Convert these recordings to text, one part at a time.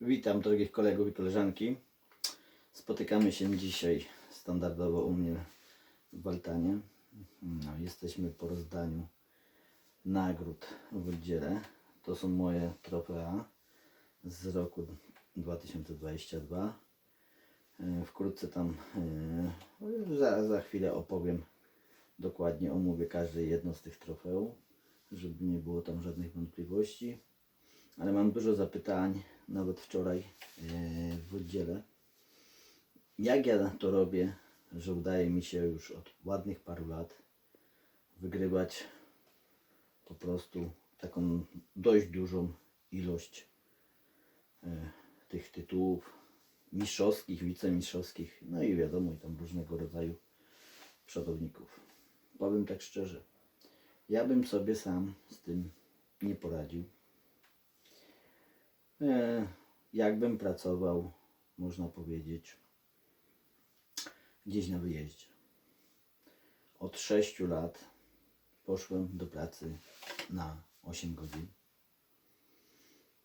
Witam drogich kolegów i koleżanki. Spotykamy się dzisiaj standardowo u mnie w Waltanie. No, jesteśmy po rozdaniu nagród w oddziale. To są moje trofea z roku 2022. E, Wkrótce tam e, za, za chwilę opowiem dokładnie, omówię każde jedno z tych trofeów, żeby nie było tam żadnych wątpliwości ale mam dużo zapytań, nawet wczoraj e, w oddziale. Jak ja to robię, że udaje mi się już od ładnych paru lat wygrywać po prostu taką dość dużą ilość e, tych tytułów mistrzowskich, wicemistrzowskich, no i wiadomo, i tam różnego rodzaju przodowników. Powiem tak szczerze, ja bym sobie sam z tym nie poradził. E, jakbym pracował, można powiedzieć, gdzieś na wyjeździe. Od 6 lat poszłem do pracy na 8 godzin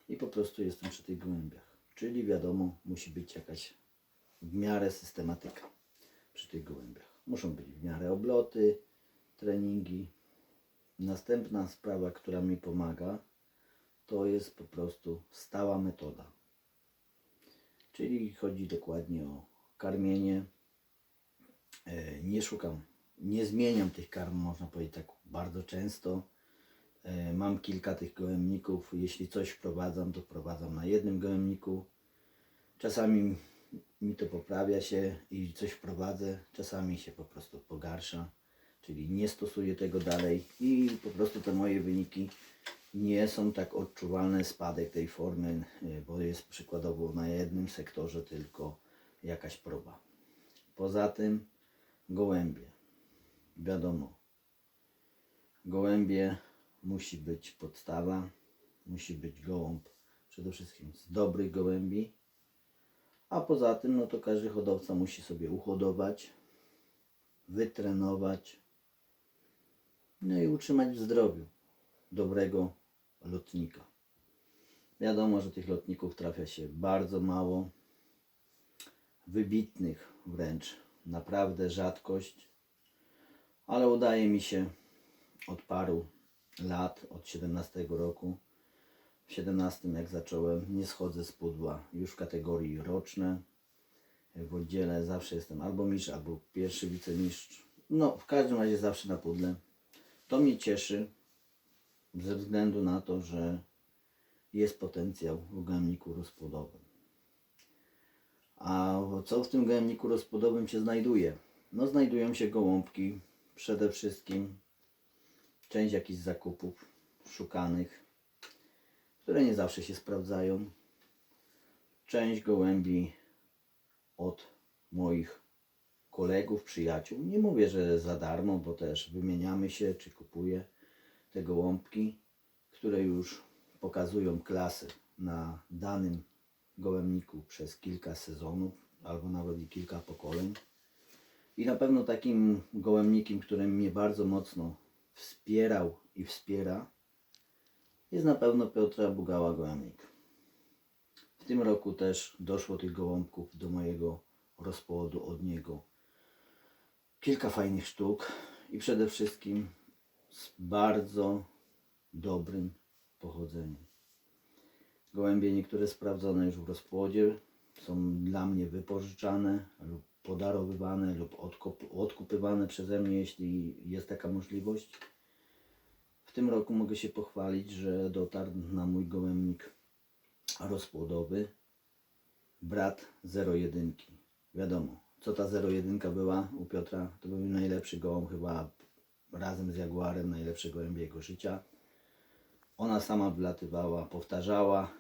i po prostu jestem przy tych gołębiach. Czyli wiadomo, musi być jakaś w miarę systematyka przy tych gołębiach. Muszą być w miarę obloty, treningi. Następna sprawa, która mi pomaga, to jest po prostu stała metoda. Czyli chodzi dokładnie o karmienie. E, Nie szukam, nie zmieniam tych karm, można powiedzieć tak bardzo często. E, Mam kilka tych gołębników. Jeśli coś wprowadzam, to wprowadzam na jednym gołębniku. Czasami mi to poprawia się i coś wprowadzę, czasami się po prostu pogarsza, czyli nie stosuję tego dalej i po prostu te moje wyniki nie są tak odczuwalne spadek tej formy, y, bo jest przykładowo na jednym sektorze tylko jakaś proba. Poza tym gołębie. Wiadomo, gołębie musi być podstawa, musi być gołąb przede wszystkim z dobrych gołębi, a poza tym no to każdy hodowca musi sobie uhodować, wytrenować, no i utrzymać w zdrowiu dobrego lotnika. Wiadomo, że tych lotników trafia się bardzo mało, wybitnych wręcz, naprawdę rzadkość, ale udaje mi się od paru lat, od 17 roku. W 17 jak zacząłem, nie schodzę z pudła już w kategorii roczne. W oddziale zawsze jestem albo mistrz, albo pierwszy wicemistrz. No, w każdym razie zawsze na pudle. To mnie cieszy, ze względu na to, że jest potencjał w gojemniku rozpłodowym. A co w tym gojemniku rozpłodowym się znajduje? No znajdują się gołąbki, przede wszystkim część jakichś zakupów szukanych, które nie zawsze się sprawdzają. Część gołębi od moich kolegów, przyjaciół. Nie mówię, że za darmo, bo też wymieniamy się, czy kupuję te gołąbki, które już pokazują klasy na danym gołębniku przez kilka sezonów albo nawet i kilka pokoleń. I na pewno takim gołębnikiem, który mnie bardzo mocno wspierał i wspiera, jest na pewno Piotra Bugała Gołębnik. W tym roku też doszło tych gołąbków do mojego rozpłodu od niego. Kilka fajnych sztuk i przede wszystkim z bardzo dobrym pochodzeniem. Gołębie niektóre sprawdzone już w rozpłodzie są dla mnie wypożyczane lub podarowywane lub odkup, odkupywane przeze mnie, jeśli jest taka możliwość. W tym roku mogę się pochwalić, że dotarł na mój gołębnik rozpłodowy brat 01. Wiadomo, co ta 01 była u Piotra, to był najlepszy gołąb chyba razem z Jaguarem najlepsze gołębie jego życia. Ona sama wylatywała, powtarzała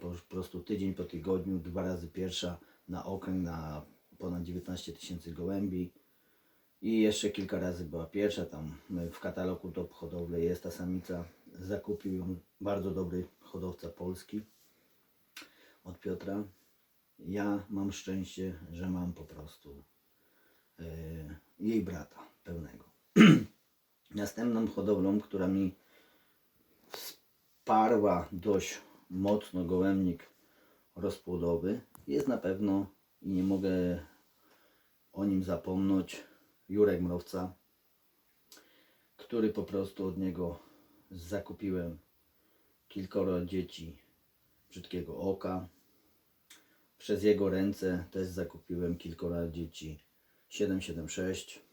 po prostu tydzień po tygodniu, dwa razy pierwsza na okręg na ponad 19 tysięcy gołębi. I jeszcze kilka razy była pierwsza, tam w katalogu top hodowle jest ta samica. Zakupił ją bardzo dobry hodowca polski od Piotra. Ja mam szczęście, że mam po prostu e, jej brata pełnego. Następną hodowlą, która mi wsparła dość mocno gołębnik rozpłodowy jest na pewno i nie mogę o nim zapomnieć Jurek Mrowca, który po prostu od niego zakupiłem kilkoro dzieci brzydkiego oka. Przez jego ręce też zakupiłem kilkoro dzieci 776,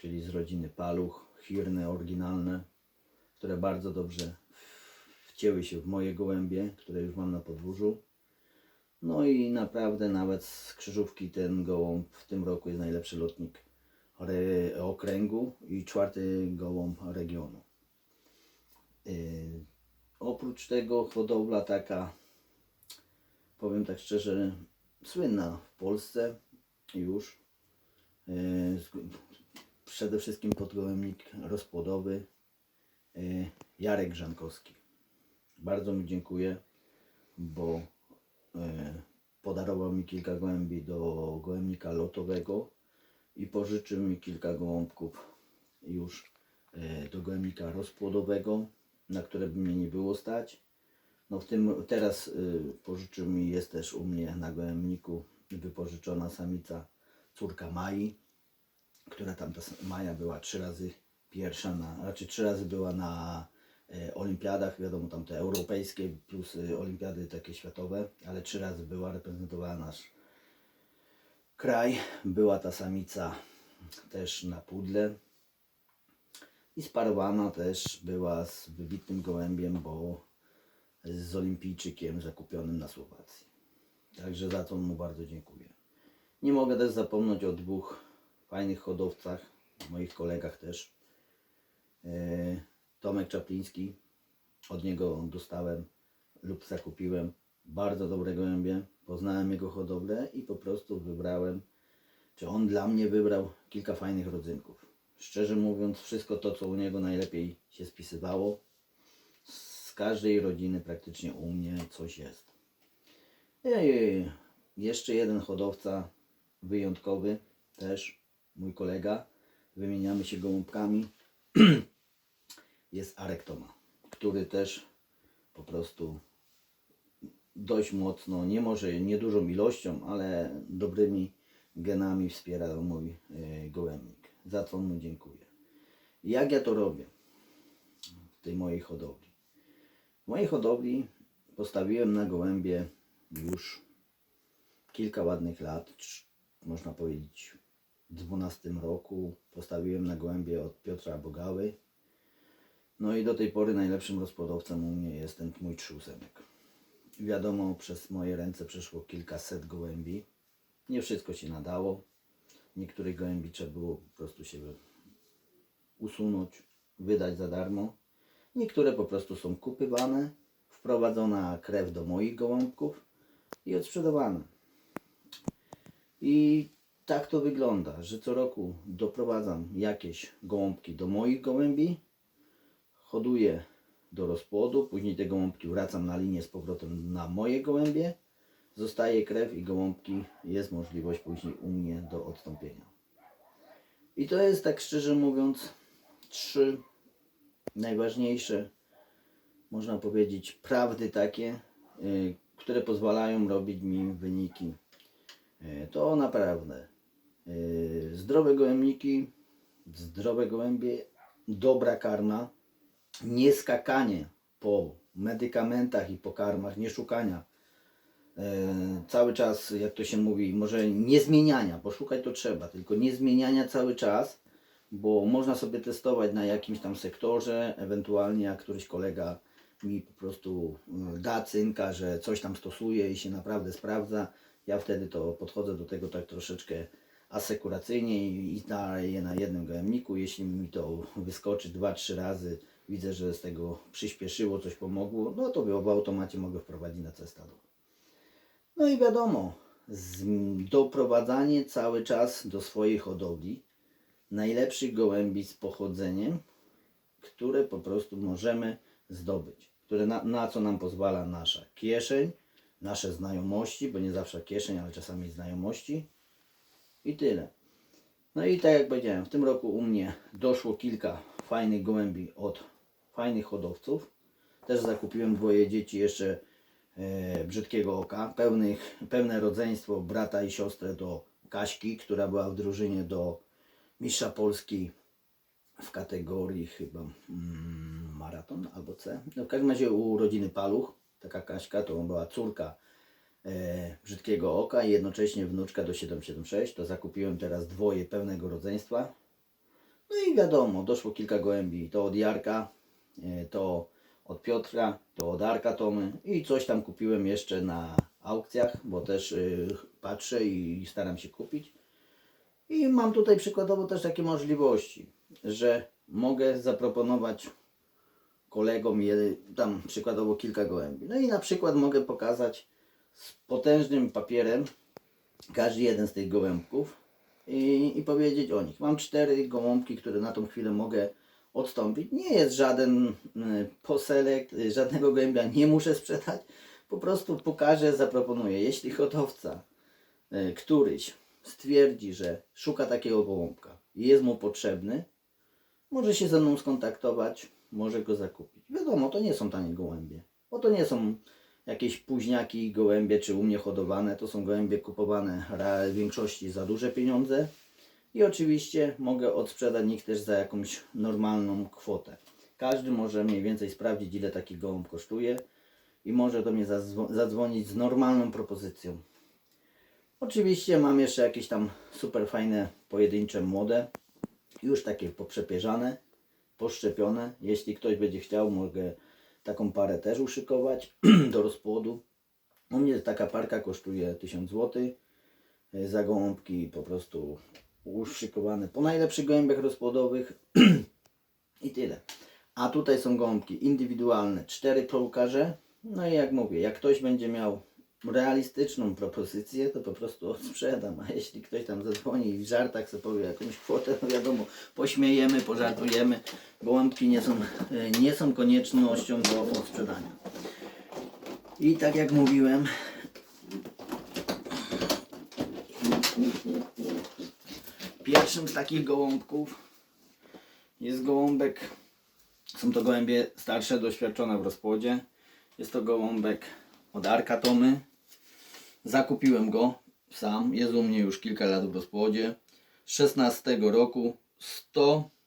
czyli z rodziny paluch, hirne, oryginalne, które bardzo dobrze wcięły się w moje gołębie, które już mam na podwórzu. No i naprawdę nawet z krzyżówki ten gołąb w tym roku jest najlepszy lotnik okręgu i czwarty gołąb regionu. Yy, oprócz tego hodowla taka, powiem tak szczerze, słynna w Polsce już. Z- przede wszystkim podgołębnik rozpłodowy yy, Jarek Grzankowski. Bardzo mu dziękuję, bo e, podarował mi kilka gołębi do gołębnika lotowego i pożyczył mi kilka gołąbków już e, do gołębnika rozpłodowego, na które by mnie nie było stać. No w tym teraz y, pożyczył mi, jest też u mnie na gołębniku wypożyczona samica córka Mai, która tam ta Maja była trzy razy pierwsza, na, raczej trzy razy była na e, olimpiadach, wiadomo tam te europejskie plus e, olimpiady takie światowe, ale trzy razy była, reprezentowała nasz kraj. Była ta samica też na pudle i sparowana też była z wybitnym gołębiem, bo z olimpijczykiem zakupionym na Słowacji. Także za to mu bardzo dziękuję. Nie mogę też zapomnieć o dwóch fajnych hodowcach, moich kolegach też. E, Tomek Czapliński, od niego dostałem lub zakupiłem bardzo dobre gołębie. Poznałem jego hodowlę i po prostu wybrałem, czy on dla mnie wybrał kilka fajnych rodzynków. Szczerze mówiąc, wszystko to, co u niego najlepiej się spisywało, z każdej rodziny praktycznie u mnie coś jest. I jeszcze jeden hodowca wyjątkowy, też mój kolega. Wymieniamy się gołąbkami. Jest Arek Toma, który też po prostu dość mocno, nie może nie dużą ilością, ale dobrymi genami wspiera mój e, gołębnik. Za co mu dziękuję. Jak ja to robię w tej mojej hodowli? W mojej hodowli postawiłem na gołębie już kilka ładnych lat, można powiedzieć w 12 roku postawiłem na gołębie od Piotra Bogały. No i do tej pory najlepszym rozpłodowcem u mnie jest ten mój trzyósemek. Wiadomo, przez moje ręce przeszło kilkaset gołębi. Nie wszystko się nadało. Niektórych gołębi trzeba było po prostu się usunąć, wydać za darmo. Niektóre po prostu są kupywane, wprowadzona krew do moich gołąbków i odsprzedawane. I tak to wygląda, że co roku doprowadzam jakieś gołąbki do moich gołębi, hoduję do rozpłodu, później te gołąbki wracam na linię z powrotem na moje gołębie, zostaje krew i gołąbki, jest możliwość później u mnie do odstąpienia. I to jest tak szczerze mówiąc trzy najważniejsze, można powiedzieć, prawdy takie, y, które pozwalają robić mi wyniki. Y, To naprawdę zdrowe gołębniki, zdrowe gołębie, dobra karma, nie skakanie po medykamentach i pokarmach, nie szukania e, cały czas, jak to się mówi, może nie zmieniania, bo szukać to trzeba, tylko nie zmieniania cały czas, bo można sobie testować na jakimś tam sektorze, ewentualnie jak któryś kolega mi po prostu e, da cynka, że coś tam stosuje i się naprawdę sprawdza, ja wtedy to podchodzę do tego tak troszeczkę asekuracyjnie i, i daję na jednym gołębniku. Jeśli mi to wyskoczy 2-3 razy, widzę, że z tego przyspieszyło, coś pomogło, no to w automacie mogę wprowadzić na całe stado. No i wiadomo, doprowadzanie cały czas do swojej hodowli najlepszych gołębi z pochodzeniem, które po prostu możemy zdobyć, które na, na co nam pozwala nasza kieszeń, nasze znajomości, bo nie zawsze kieszeń, ale czasami znajomości i tyle. No i tak jak powiedziałem, w tym roku u mnie doszło kilka fajnych gołębi od fajnych hodowców. Też zakupiłem dwoje dzieci jeszcze e, brzydkiego oka, pełnych, pełne rodzeństwo brata i siostrę do Kaśki, która była w drużynie do mistrza Polski w kategorii chyba mm, maraton albo C. No w każdym razie u rodziny Paluch, taka Kaśka, to była córka brzydkiego oka i jednocześnie wnuczka do 776. To zakupiłem teraz dwoje pełnego rodzeństwa. No i wiadomo, doszło kilka gołębi. To od Jarka, e, to od Piotra, to od Arka Tomy i coś tam kupiłem jeszcze na aukcjach, bo też y, patrzę i staram się kupić. I mam tutaj przykładowo też takie możliwości, że mogę zaproponować kolegom tam przykładowo kilka gołębi. No i na przykład mogę pokazać z potężnym papierem każdy jeden z tych gołębków i, i powiedzieć o nich. Mam cztery gołąbki, które na tą chwilę mogę odstąpić. Nie jest żaden y, poselekt, y, żadnego gołębia nie muszę sprzedać. Po prostu pokażę, zaproponuję. Jeśli hodowca y, któryś stwierdzi, że szuka takiego gołąbka i jest mu potrzebny, może się ze mną skontaktować, może go zakupić. Wiadomo, to nie są tanie gołębie, bo to nie są jakieś późniaki gołębie, czy u mnie hodowane, to są gołębie kupowane w większości za duże pieniądze i oczywiście mogę odsprzedać ich też za jakąś normalną kwotę. Każdy może mniej więcej sprawdzić, ile taki gołąb kosztuje i może do mnie zadzwo- zadzwonić z normalną propozycją. Oczywiście mam jeszcze jakieś tam super fajne pojedyncze młode, już takie poprzepierzane, poszczepione. Jeśli ktoś będzie chciał, mogę taką parę też uszykować do rozpłodu. U mnie taka parka kosztuje 1000 zł. Za gołąbki po prostu uszykowane po najlepszych gołębiach rozpłodowych i tyle. A tutaj są gołąbki indywidualne, cztery połkarze. No i jak mówię, jak ktoś będzie miał realistyczną propozycję, to po prostu odsprzedam. A jeśli ktoś tam zadzwoni i w żartach sobie powie jakąś kwotę, no wiadomo, pośmiejemy, pożartujemy. Gołąbki nie są, e, nie są koniecznością do odsprzedania. I tak jak mówiłem, pierwszym z takich gołąbków jest gołąbek. Są to gołębie starsze, doświadczone w rozpłodzie. Jest to gołąbek od Arka Tomy. Zakupiłem go sam. Jest u mnie już kilka lat w rozpłodzie. Z 16 roku 100, y,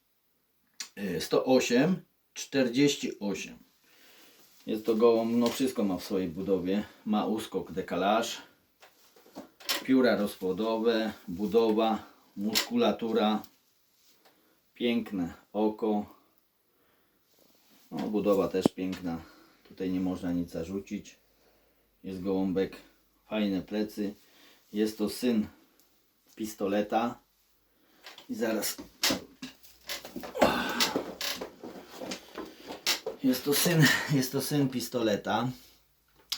108, 48. Jest to gołąb, no wszystko ma w swojej budowie. Ma uskok dekalaż, pióra rozpłodowe, budowa, muskulatura, piękne oko. No, budowa też piękna. Tutaj nie można nic zarzucić. Jest gołąbek, fajne plecy. Jest to syn pistoleta. I zaraz. Jest to syn, jest to syn pistoleta,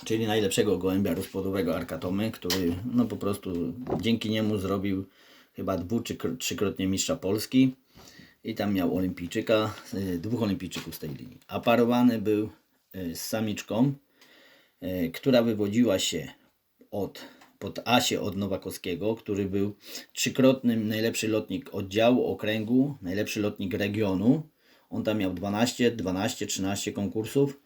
czyli najlepszego gołębia rozpłodowego Arkatomy, który no po prostu dzięki niemu zrobił chyba dwu czy kro- trzykrotnie mistrza Polski i tam miał olimpijczyka, y, dwóch olimpijczyków z tej linii. A parowany był y, z samiczką, y, która wywodziła się od, pod Asie od Nowakowskiego, który był trzykrotnym najlepszy lotnik oddziału, okręgu, najlepszy lotnik regionu. On tam miał 12, 12, 13 konkursów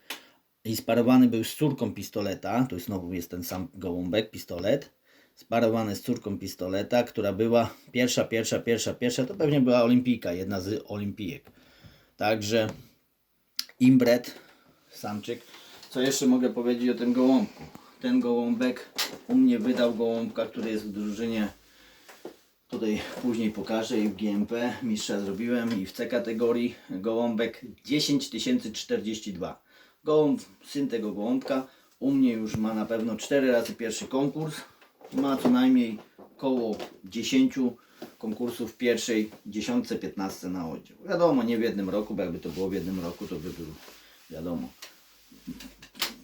i sparowany był z córką pistoleta, to jest znowu jest ten sam gołąbek, pistolet, sparowany z córką pistoleta, która była pierwsza, pierwsza, pierwsza, pierwsza, to pewnie była olimpijka, jedna z olimpijek. Także imbret, samczyk. Co jeszcze mogę powiedzieć o tym gołąbku? Ten gołąbek u mnie wydał gołąbka, który jest w drużynie Tutaj później pokażę i w GMP mistrza zrobiłem i w C kategorii gołąbek 10042. Gołąb, syn tego gołąbka u mnie już ma na pewno 4 razy pierwszy konkurs. Ma co najmniej około 10 konkursów pierwszej dziesiątce, 15 na oddział. Wiadomo, nie w jednym roku, bo jakby to było w jednym roku, to by był wiadomo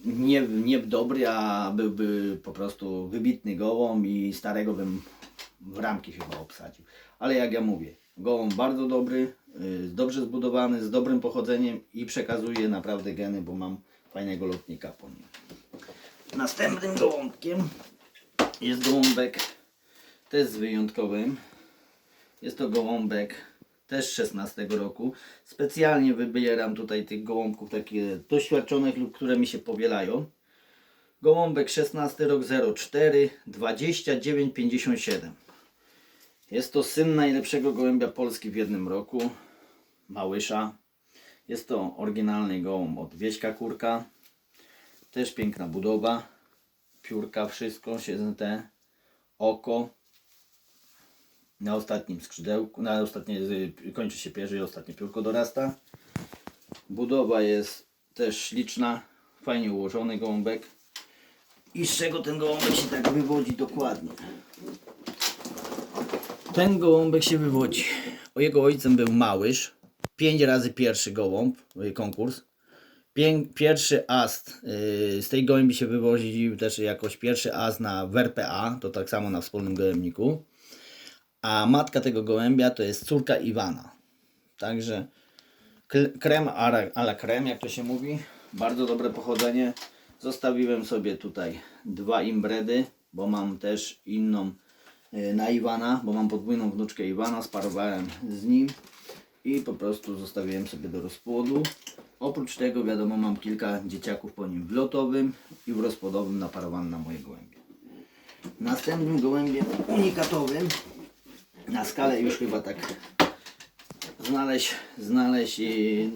nie, nie dobry, a byłby po prostu wybitny gołąb i starego bym w ramki chyba obsadził. Ale jak ja mówię, gołąb bardzo dobry, y, dobrze zbudowany, z dobrym pochodzeniem i przekazuje naprawdę geny, bo mam fajnego lotnika po nim. Następnym gołąbkiem jest gołąbek też z wyjątkowym. Jest to gołąbek też 16 roku. Specjalnie wybieram tutaj tych gołąbków takie doświadczonych lub które mi się powielają. Gołąbek 16 rok 04 2957. Jest to syn najlepszego gołębia Polski w jednym roku. Małysza. Jest to oryginalny gołąb od Wieśka Kurka. Też piękna budowa. Piórka, wszystko te oko. Na ostatnim skrzydełku, na ostatnie y, kończy się pierzy i ostatnie piórko dorasta. Budowa jest też śliczna, fajnie ułożony gołąbek. I z czego ten gołąbek się tak wywodzi dokładnie? Ten gołąbek się wywodzi. O jego ojcem był Małysz. Pięć razy pierwszy gołąb, y, konkurs. Pię- pierwszy as y, z tej gołębi się wywoził też jakoś pierwszy as na w RPA, to tak samo na wspólnym gołębniku. A matka tego gołębia to jest córka Iwana. Także krem a la- creme, jak to się mówi. Bardzo dobre pochodzenie. Zostawiłem sobie tutaj dwa imbredy, bo mam też inną na Iwana, bo mam podwójną wnuczkę Iwana, sparowałem z nim i po prostu zostawiłem sobie do rozpłodu. Oprócz tego wiadomo mam kilka dzieciaków po nim w lotowym i w rozpłodowym naparowanym na moje gołębie. Następnym gołębiem unikatowym na skalę już chyba tak znaleźć, znaleźć i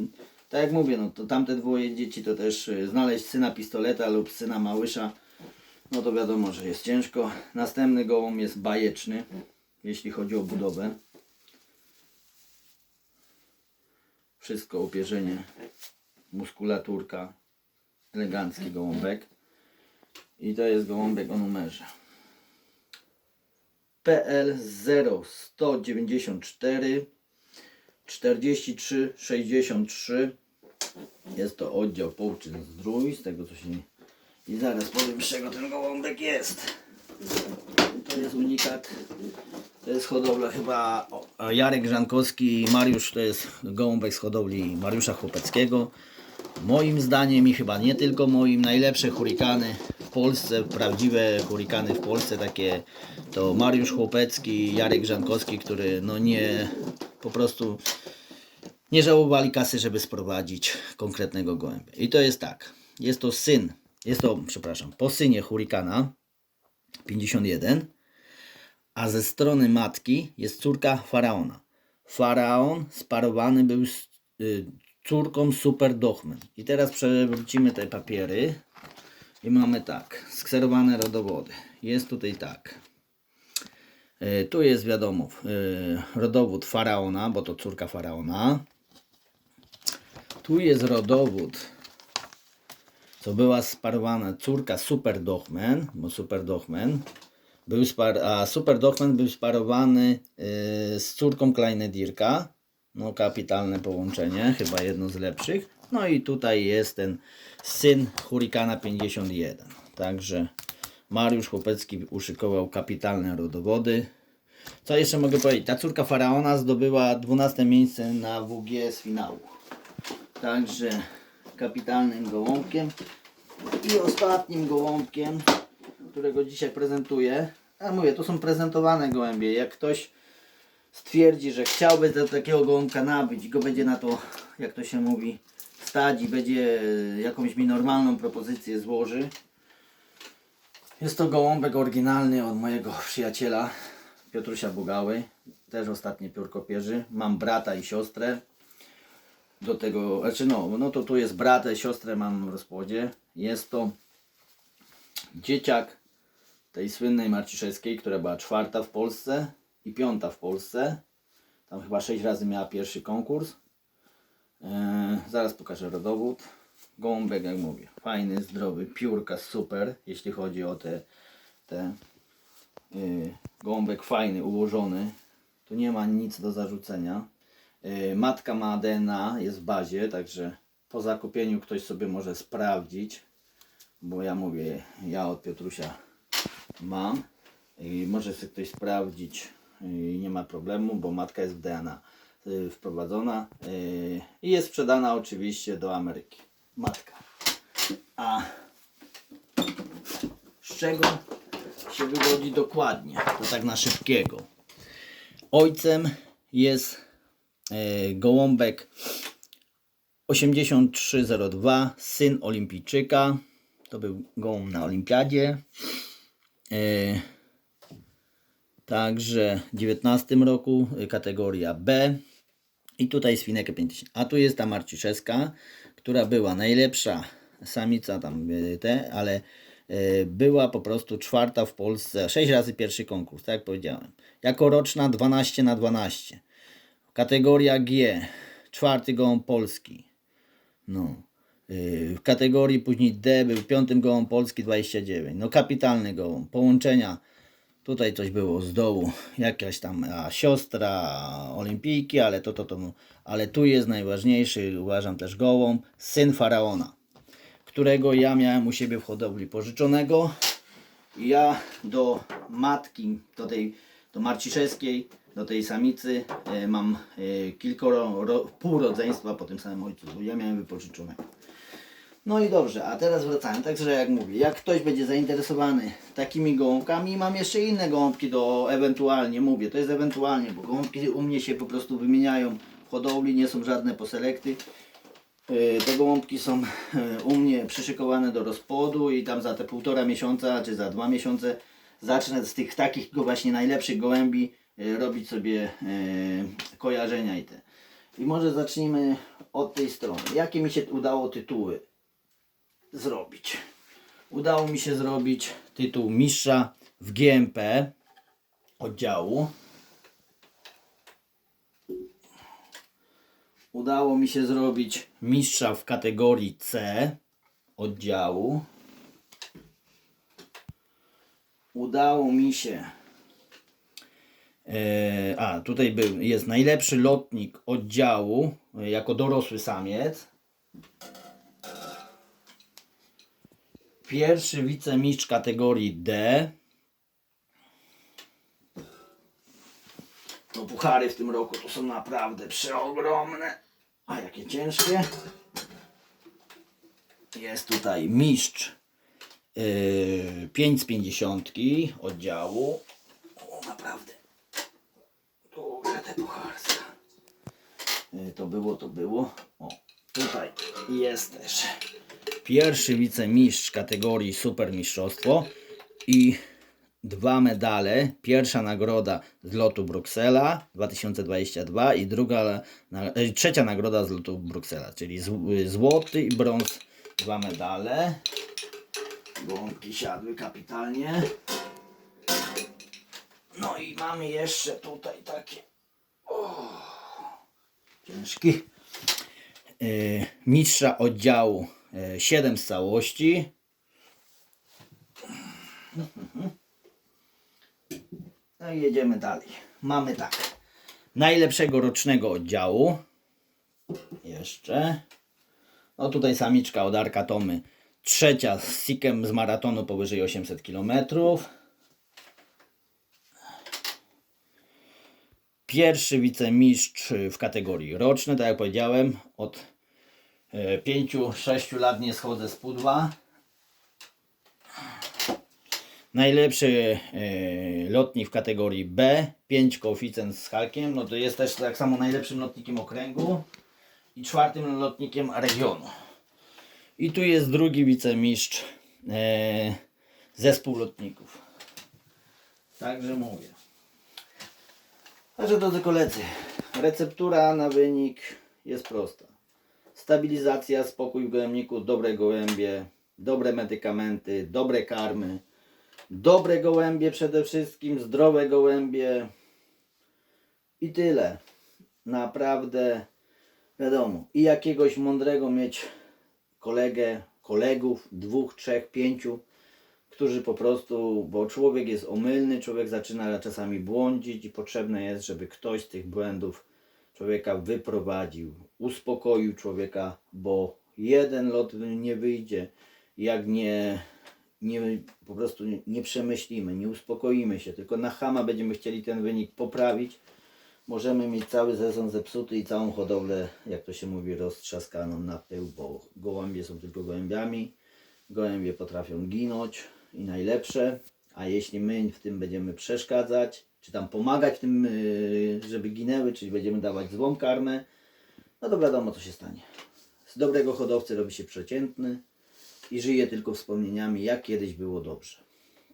tak jak mówię, no to tamte dwoje dzieci to też y, znaleźć syna pistoleta lub syna małysza, no to wiadomo, że jest ciężko. Następny gołąb jest bajeczny, jeśli chodzi o budowę. Wszystko opierzenie, muskulaturka, elegancki gołąbek. I to jest gołąbek o numerze. PL 0194 43 63 jest to oddział połczyn zdrój, z tego co się i zaraz powiem z czego ten gołąbek jest to jest unikat to jest hodowla chyba Jarek Żankowski i Mariusz to jest gołąbek z hodowli Mariusza Chłopeckiego moim zdaniem i chyba nie tylko moim najlepsze hurikany w Polsce, prawdziwe hurikany w Polsce takie to Mariusz Chłopecki Jarek Żankowski, który no nie po prostu nie żałowali kasy, żeby sprowadzić konkretnego gołębia. I to jest tak. Jest to syn, jest to, przepraszam, po synie Hurikana 51, a ze strony matki jest córka Faraona. Faraon sparowany był z y, córką Super Dochmen. I teraz przewrócimy te papiery i mamy tak, skserowane rodowody. Jest tutaj tak. Y, Tu jest wiadomo, y, rodowód Faraona, bo to córka Faraona. Tu jest rodowód, co była sparowana córka Super Dochmen, bo Super Dochmen był spar, a Super Dochmen był sparowany y, z córką Kleine Dirka. No kapitalne połączenie, chyba jedno z lepszych. No i tutaj jest ten syn Hurikana 51. Także Mariusz Chłopecki uszykował kapitalne rodowody. Co jeszcze mogę powiedzieć? Ta córka Faraona zdobyła 12 miejsce na WG z finału. Także kapitalnym gołąbkiem. I ostatnim gołąbkiem, którego dzisiaj prezentuję. A mówię, to są prezentowane gołębie. Jak ktoś stwierdzi, że chciałby do takiego gołąbka nabyć, go będzie na to, jak to się mówi, stać i będzie jakąś mi normalną propozycję złoży. Jest to gołąbek oryginalny od mojego przyjaciela Piotrusia Bugały. Też ostatnie piórko pierzy. Mam brata i siostrę. Do tego, znaczy no, no to tu jest brat, siostrę mam w rozpłodzie. Jest to dzieciak tej słynnej Marciszewskiej, która była czwarta w Polsce i piąta w Polsce. Tam chyba sześć razy miała pierwszy konkurs. Eee, zaraz pokażę rodowód. Gołąbek, jak mówię, fajny, zdrowy, piórka super, jeśli chodzi o te, te yy, fajny, ułożony. Tu nie ma nic do zarzucenia. Yy, matka ma DNA, jest w bazie, także po zakupieniu ktoś sobie może sprawdzić, bo ja mówię, ja od Piotrusia mam i może sobie ktoś sprawdzić i nie ma problemu, bo matka jest w DNA y, wprowadzona i jest sprzedana oczywiście do Ameryki. Matka. A z czego się wywodzi dokładnie? To tak na szybkiego. Ojcem jest e, gołąbek 8302, syn olimpijczyka, To był gołąb na olimpiadzie. E, Także w 19 roku y, kategoria B i tutaj Swinekę 5000. A tu jest ta Marciszewska, która była najlepsza samica tam te, ale była po prostu czwarta w Polsce, 6 razy pierwszy konkurs, tak jak powiedziałem. Jako roczna 12 na 12. Kategoria G, czwarty gołąb polski. No. Yy, W kategorii później D był piątym gołąb Polski 29. No kapitalny gołąb. Połączenia. Tutaj coś było z dołu. Jakaś tam a, siostra olimpijki, ale to, to, to. no. Ale tu jest najważniejszy, uważam też gołąb, syn faraona, którego ja miałem u siebie w hodowli pożyczonego. Ja do matki, do tej, do Marciszewskiej, do tej samicy e, mam e, kilkoro, ro, pół rodzeństwa po tym samym ojcu, bo ja miałem wypożyczonego. No i dobrze, a teraz wracając, także jak mówię, jak ktoś będzie zainteresowany takimi gołąbkami, mam jeszcze inne gołąbki do ewentualnie, mówię, to jest ewentualnie, bo gołąbki u mnie się po prostu wymieniają w hodowli, nie są żadne poselekty. Yy, Te gołąbki są u mnie przyszykowane do rozpłodu i tam za te półtora miesiąca czy za dwa miesiące zacznę z tych takich właśnie najlepszych gołębi robić sobie yy, kojarzenia i te. I może zacznijmy od tej strony. Jakie mi się udało tytuły zrobić? Udało mi się zrobić tytuł mistrza w GMP oddziału. Udało mi się zrobić mistrza w kategorii C oddziału. Udało mi się. E, a, tutaj był, jest najlepszy lotnik oddziału e, jako dorosły samiec. Pierwszy wicemistrz kategorii D. No puchary w tym roku to są naprawdę przeogromne. A jakie ciężkie. Jest tutaj mistrz yy, 5 z 50 oddziału. O, naprawdę. Duże te pucharska. Yy, to było, to było. O, tutaj jest też pierwszy wicemistrz kategorii Super Mistrzostwo i dwa medale. Pierwsza nagroda z lotu Bruksela 2022 i druga, e, trzecia nagroda z lotu Bruksela, czyli zł- złoty i brąz, dwa medale. Gąbki siadły kapitalnie. No i mamy jeszcze tutaj takie ciężki e, mistrza oddziału 7 z całości. No i jedziemy dalej. Mamy tak. Najlepszego rocznego oddziału. Jeszcze. No tutaj samiczka od Arka Tomy. Trzecia z sikiem z maratonu powyżej 800 km. Pierwszy wicemistrz w kategorii rocznej, tak jak powiedziałem, od 5-6 lat nie schodzę z pudła. Najlepszy e, lotnik w kategorii B, 5 koeficjent z hakiem, no to jest też tak samo najlepszym lotnikiem okręgu i czwartym lotnikiem regionu. I tu jest drugi wicemistrz e, zespół lotników. Także mówię. Także drodzy koledzy, receptura na wynik jest prosta. Stabilizacja, spokój w gołębniku, dobre gołębie, dobre medykamenty, dobre karmy, dobre gołębie przede wszystkim, zdrowe gołębie i tyle. Naprawdę wiadomo. I jakiegoś mądrego mieć kolegę, kolegów, dwóch, trzech, pięciu, którzy po prostu, bo człowiek jest omylny, człowiek zaczyna czasami błądzić i potrzebne jest, żeby ktoś z tych błędów człowieka wyprowadził, uspokoił człowieka, bo jeden lot nie wyjdzie, jak nie, nie po prostu nie, przemyślimy, nie uspokoimy się, tylko na chama będziemy chcieli ten wynik poprawić, możemy mieć cały sezon zepsuty i całą hodowlę, jak to się mówi, roztrzaskaną na pył, bo gołębie są tylko gołębiami, gołębie potrafią ginąć i najlepsze, a jeśli my w tym będziemy przeszkadzać, czy tam pomagać w tym, yy, żeby ginęły, czyli będziemy dawać złą karmę, no to wiadomo co się stanie. Z dobrego hodowcy robi się przeciętny i żyję tylko wspomnieniami, jak kiedyś było dobrze.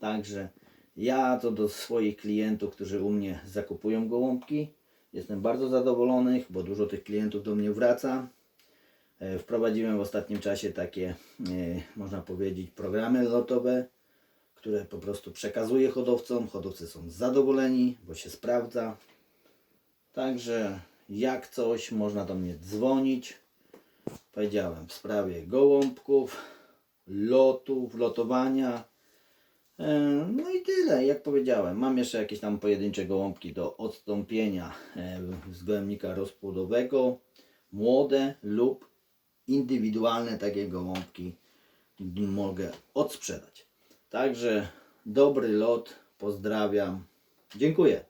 Także ja to do swoich klientów, którzy u mnie zakupują gołąbki, jestem bardzo zadowolony, bo dużo tych klientów do mnie wraca. E, Wprowadziłem w ostatnim czasie takie, e, można powiedzieć, programy lotowe, które po prostu przekazuję hodowcom. Hodowcy są zadowoleni, bo się sprawdza. Także jak coś, można do mnie dzwonić. Powiedziałem w sprawie gołąbków, lotów, lotowania. E, No i tyle, jak powiedziałem. Mam jeszcze jakieś tam pojedyncze gołąbki do odstąpienia e, z gołębnika rozpłodowego, młode lub indywidualne takie gołąbki mogę odsprzedać. Także dobry lot, pozdrawiam. Dziękuję.